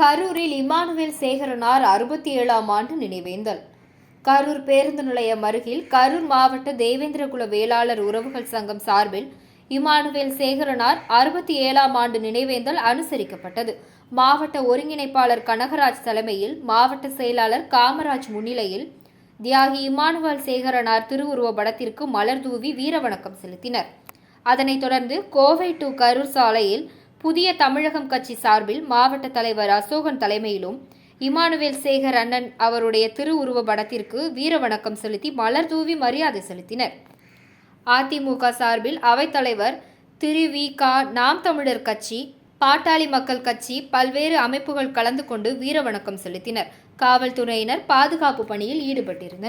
கரூரில் இமானுவேல் சேகரனார் அறுபத்தி ஏழாம் ஆண்டு நினைவேந்தல். கரூர் பேருந்து நிலையம் அருகில் கரூர் மாவட்ட தேவேந்திரகுல வேளாளர் உறவுகள் சங்கம் சார்பில் இமானுவேல் சேகரனார் அறுபத்தி ஏழாம் ஆண்டு நினைவேந்தல் அனுசரிக்கப்பட்டது. மாவட்ட ஒருங்கிணைப்பாளர் கனகராஜ் தலைமையில் மாவட்ட செயலாளர் காமராஜ் முன்னிலையில் தியாகி இமானுவேல் சேகரனார் திருவுருவ படத்திற்கு மலர் தூவி வீரவணக்கம் செலுத்தினர். அதனைத் தொடர்ந்து கோவை டு கரூர் சாலையில் புதிய தமிழகம் கட்சி சார்பில் மாவட்ட தலைவர் அசோகன் தலைமையிலும் இமானுவேல் சேகர் அண்ணன் அவருடைய திருவுருவ படத்திற்கு வீரவணக்கம் செலுத்தி மலர் தூவி மரியாதை செலுத்தினர். அதிமுக சார்பில் அவைத்தலைவர் திரு. வி. கா. நாம் தமிழர் கட்சி பாட்டாளி மக்கள் கட்சி பல்வேறு அமைப்புகள் கலந்து கொண்டு வீரவணக்கம் செலுத்தினர். காவல்துறையினர் பாதுகாப்பு பணியில் ஈடுபட்டிருந்தனர்.